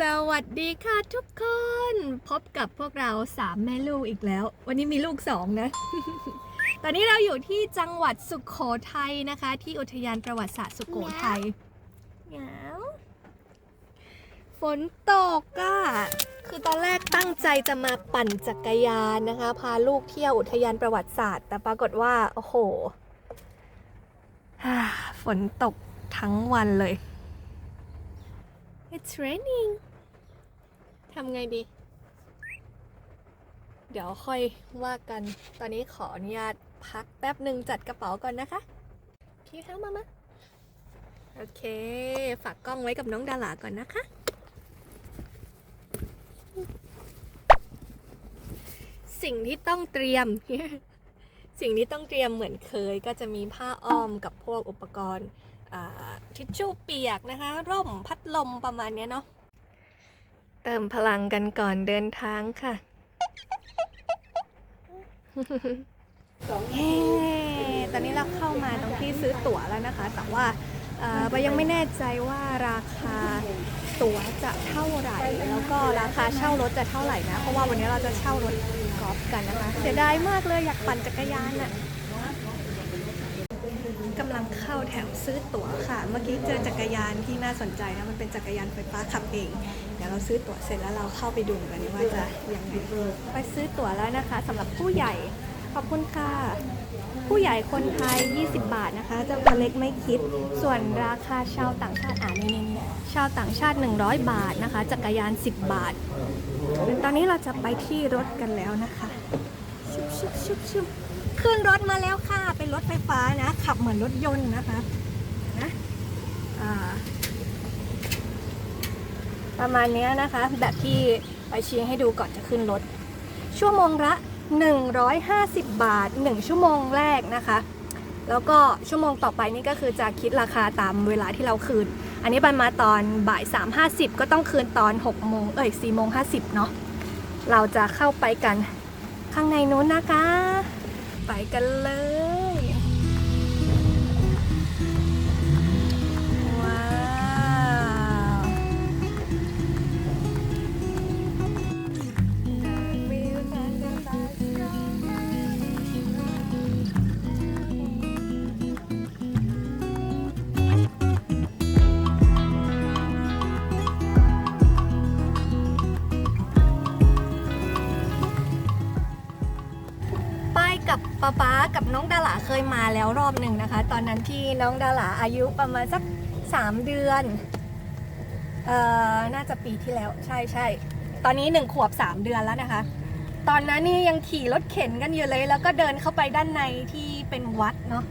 สวัสดีค่ะทุกคน พบกับพวกเราสามแม่ลูกอีกแล้ว วันนี้มีลูกสองนะ ตอนนี้เราอยู่ที่จังหวัดสุขโขทัยนะคะ ที่อุทยานประวัติศาสตร์สุขโขทัยเหงาฝนตกอะคือตอนแรกตั้งใจจะมาปั่นจักรยานนะคะ พาลูกเที่ยวอุทยานประวัติศาสตร์ แต่ปรากฏว่า โอ้โหฮ่าฝนตกทั้งวันเลย It's raining ทำไงดี เดี๋ยวค่อยว่ากัน ตอนนี้ขออนุญาตพักแป๊บหนึ่งจัดกระเป๋าก่อนนะคะคิวเท้ามามาโอเค ฝากกล้องไว้กับน้องดาราก่อนนะคะ สิ่งที่ต้องเตรียม สิ่งที่ต้องเตรียมเหมือนเคยก็จะมีผ้าอ้อมกับพวกอุปกรณ์อ่า ทิชชู่เปียกนะคะ ร่มพัดลมประมาณเนี้ยเนาะเติมพลังกันก่อนเดินทางค่ะเฮ้ตอนนี้เราเข้ามาตรงที่ซื้อตั๋วแล้วนะคะ แต่ว่าเอ่อปายังไม่แน่ใจว่าราคาตั๋วจะเท่าไหร่ แล้วก็ราคาเช่ารถจะเท่าไหร่นะ เพราะว่าวันนี้เราจะเช่ารถกอล์ฟกันนะคะ เสียดายมากเลยอยากปั่นจักรยานอะ กำลังเข้าแถวซื้อตั๋วค่ะ เมื่อกี้เจอจักรยานที่น่าสนใจนะมันเป็นจักรยานไฟฟ้าขับเองเดี๋ยวเราซื้อตั๋วเสร็จแล้วเราเข้าไปดูกันว่าจะยังไงไปซื้อตั๋วแล้วนะคะสำหรับผู้ใหญ่ขอบคุณค่ะ ผู้ใหญ่คนไทย 20 บาทนะคะเจ้าตัวเล็กไม่คิด ส่วนราคาชาวต่างชาติอ่านนี่นี่นี่ชาวต่างชาติ 100 บาทนะคะ จักรยาน 10 บาท ตอนนี้เราจะไปที่รถกันแล้วนะคะ ชุบชุบชุบชุบ ขึ้นรถมาแล้วค่ะ เป็นรถไฟฟ้านะ ขับเหมือนรถยนต์นะคะนะอ่าประมาณเนี้ยนะคะ แบบที่ไปชี้ให้ดูก่อนจะขึ้นรถ ชั่วโมงละ 150 บาท 1 ชั่วโมงแรกนะคะ แล้วก็ชั่วโมงต่อไปนี่ก็คือจะคิดราคาตามเวลาที่เราคืน อันนี้ไปมาตอนบ่าย 3.50 ก็ต้องคืนตอน 6 โมง เอ้ย4โมง50 เนาะเราจะเข้าไปกันข้างในนู้นนะคะ ไปกันเลย กับน้องดาหลาเคยมาแล้วรอบหนึ่งนะคะ ตอนนั้นที่น้องดาหลาอายุประมาณสัก 3 เดือนเอ่อน่าจะปีที่แล้วใช่ใช่ตอนนี้หนึ่งขวบ 3 เดือนแล้วนะคะ ตอนนั้นนี่ยังขี่รถเข็นกันอยู่เลย แล้วก็เดินเข้าไปด้านในที่เป็นวัดเนาะ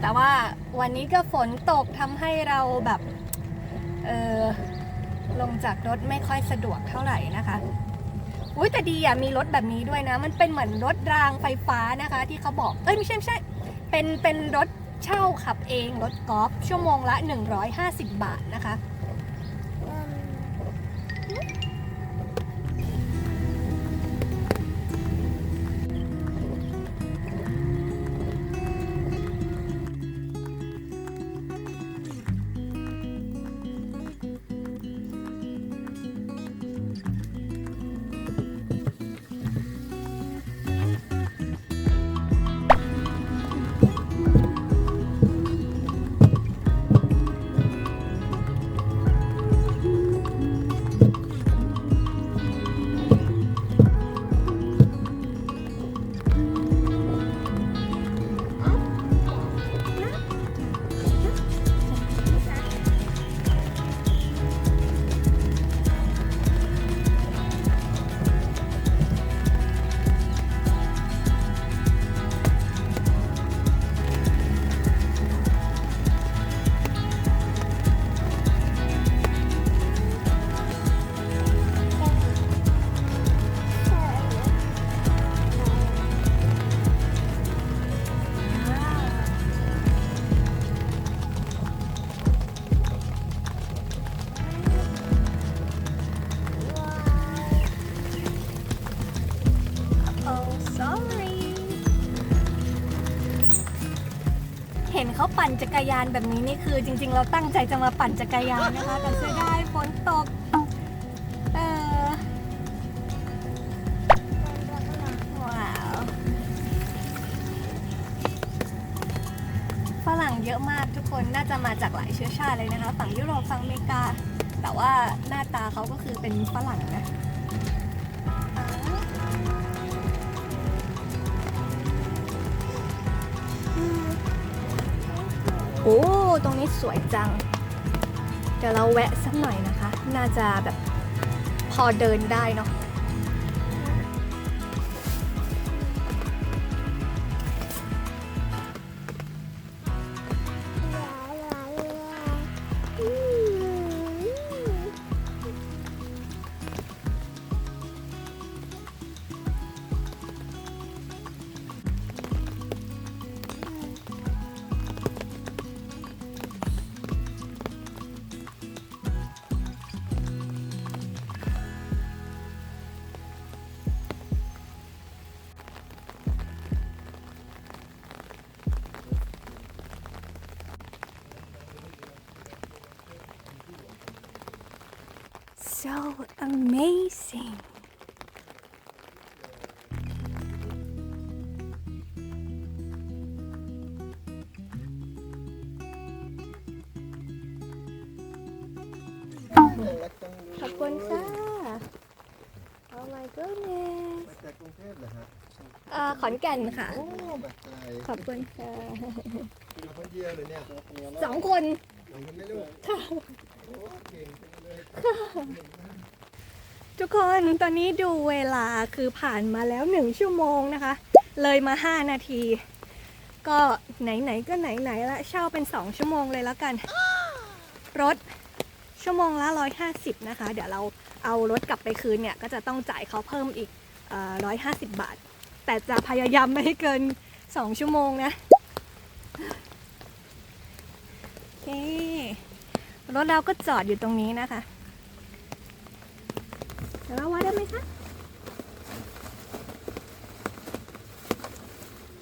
แต่ว่าวันนี้ก็ฝนตกทำให้เราแบบเออลงจากรถไม่ค่อยสะดวกเท่าไหร่นะคะ อุ้ยแต่ดีอะมีรถแบบนี้ด้วยนะ มันเป็นเหมือนรถรางไฟฟ้านะคะ ที่เขาบอกเอ้ยไม่ใช่ไม่ใช่เป็นเป็นรถเช่าขับเองรถกอล์ฟชั่วโมงละ 150 บาทนะคะ sorry เห็นเขาปั่นจักรยานแบบนี้นี่คือ จริง ๆ เราตั้งใจจะมาปั่นจักรยานนะคะ แต่เสียดายฝนตก เออว้าวฝรั่งเยอะมากทุกคนน่าจะมาจากหลายเชื้อชาติเลยนะคะ ฝั่งยุโรปฝั่งอเมริกา แต่ว่าหน้าตาเขาก็คือเป็นฝรั่งนะ โอ้ ตรงนี้สวยจัง เดี๋ยวเราแวะสักหน่อยนะคะ น่าจะแบบพอเดินได้เนาะ so amazing ขอบคุณค่ะ Oh my goodness มาจากกรุงเทพเหรอฮะเอ่อขอนแก่นค่ะ โอ้มาไกลขอบคุณค่ะ มาคนเดียวเลยเนี่ยสองคนหลงกันไหม่ลู ทุกคนตอนนี้ดูเวลาคือผ่านมาแล้วหนึ่งชั่วโมงนะคะ เลยมา 5 นาที ก็ไหนๆก็ไหนๆละเช่าเป็น 2 ชั่วโมงเลยแล้วกัน รถชั่วโมงละ 150 นะคะ เดี๋ยวเราเอารถกลับไปคืนเนี่ย ก็จะต้องจ่ายเขาเพิ่มอีกเอ่อ150บบาท แต่จะพยายามไม่ให้เกิน2ชั่วโมงนะ โอเค รถเราก็จอดอยู่ตรงนี้นะคะเดี๋ยวเราวัดได้ไหมคะ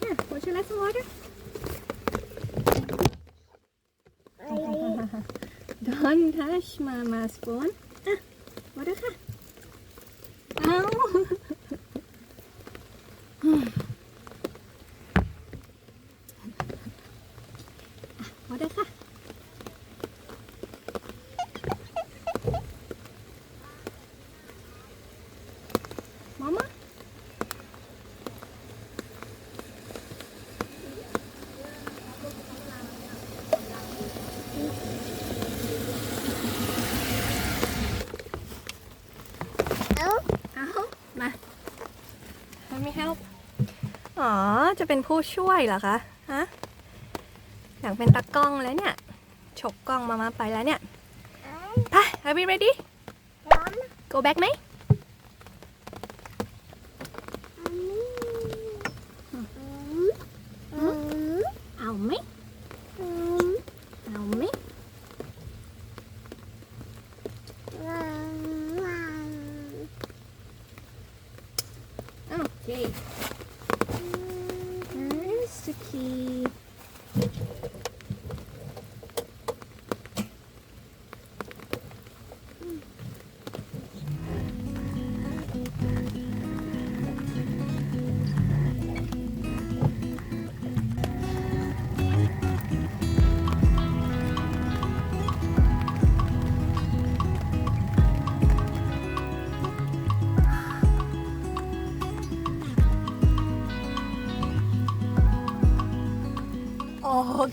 เนี่ย would you like some water Don't touch mama's phone อะ water ค่ะ เอา อะ water ค่ะ Mama? Help? เอามา Let me help อ๋อ จะเป็นผู้ช่วยเหรอคะฮะอยากเป็นตากล้องแล้วเนี่ยฉกกล้องมามาไปแล้วเนี่ยไป Are we ready Go back ไหมเอาไหมเอาไหมโอเค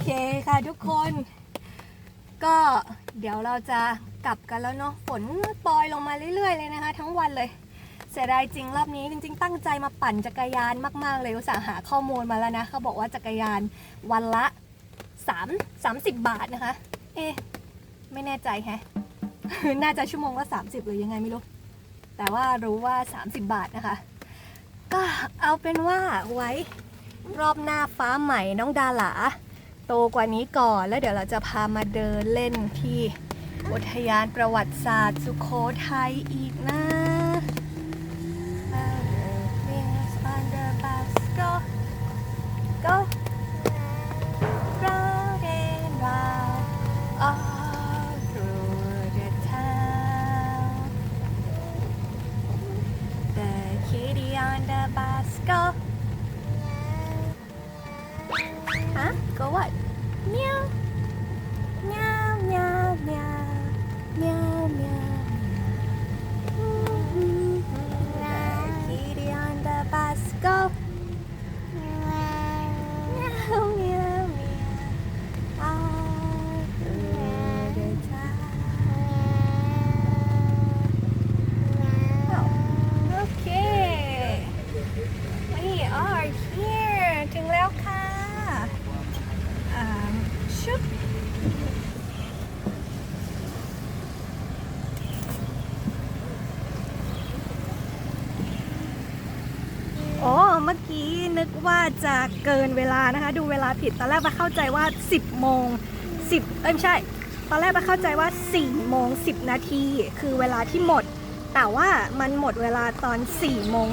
เคค่ะทุกคน ก็เดี๋ยวเราจะกลับกันแล้วเนาะฝนปล่อยลงมาเรื่อยๆเลยนะคะ ทั้งวันเลย เสียดายจริงรอบนี้จริง ๆ ตั้งใจมาปั่นจักรยานมากๆ เลยอุตส่าห์หาข้อมูลมาแล้วนะเขาบอกว่าจักรยานวันละ3 30 บาทนะคะ เอ๊ไม่แน่ใจแฮะ น่าจะชั่วโมงละ30 หรือยังไงไม่รู้ แต่ว่ารู้ว่า 30 บาทนะคะ ก็เอาเป็นว่าไว้รอบหน้าฟ้าใหม่น้องดาหลา โตกว่านี้ก่อน แล้วเดี๋ยวเราจะพามาเดินเล่นที่อุทยานประวัติศาสตร์สุโขทัยอีกนะ go Huh? Go what? มื่อกี้นึกว่าจะเกินเวลานะคะ ดูเวลาผิดตอนแรกมาเข้าใจว่า 10โมง10เอ้ยไม่ใช่ ตอนแรกมาเข้าใจว่า4โมง10 นาทีคือเวลาที่หมด แต่ว่ามันหมดเวลาตอน4โมง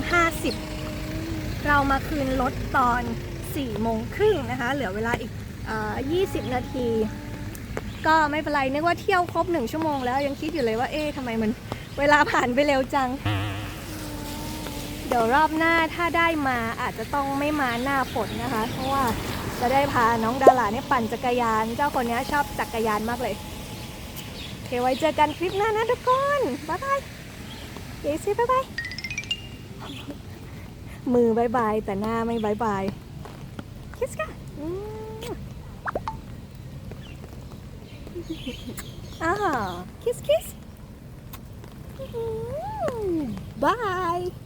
50 เรามาคืนรถตอน4โมงครึ่งนะคะ เหลือเวลาอีกเอ่อ20 นาที ก็ไม่เป็นไรนึกว่าเที่ยวครบ 1 ชั่วโมงแล้วยังคิดอยู่เลยว่าเอ๊ะทำไมมันเวลาผ่านไปเร็วจัง เดี๋ยวรอบหน้าถ้าได้มาอาจจะต้องไม่มาหน้าฝนนะคะ เพราะว่าจะได้พาน้องดาราเนี่ยปั่นจักรยาน เจ้าคนนี้ชอบจักรยานมากเลยเคไว้เจอกันคลิปหน้านะทุกคน บ๊ายบายเยซี่บ๊ายบาย มือบายบาย แต่หน้าไม่บายบาย คิสกันอ้าวคิสคิสบายบ๊ายบาย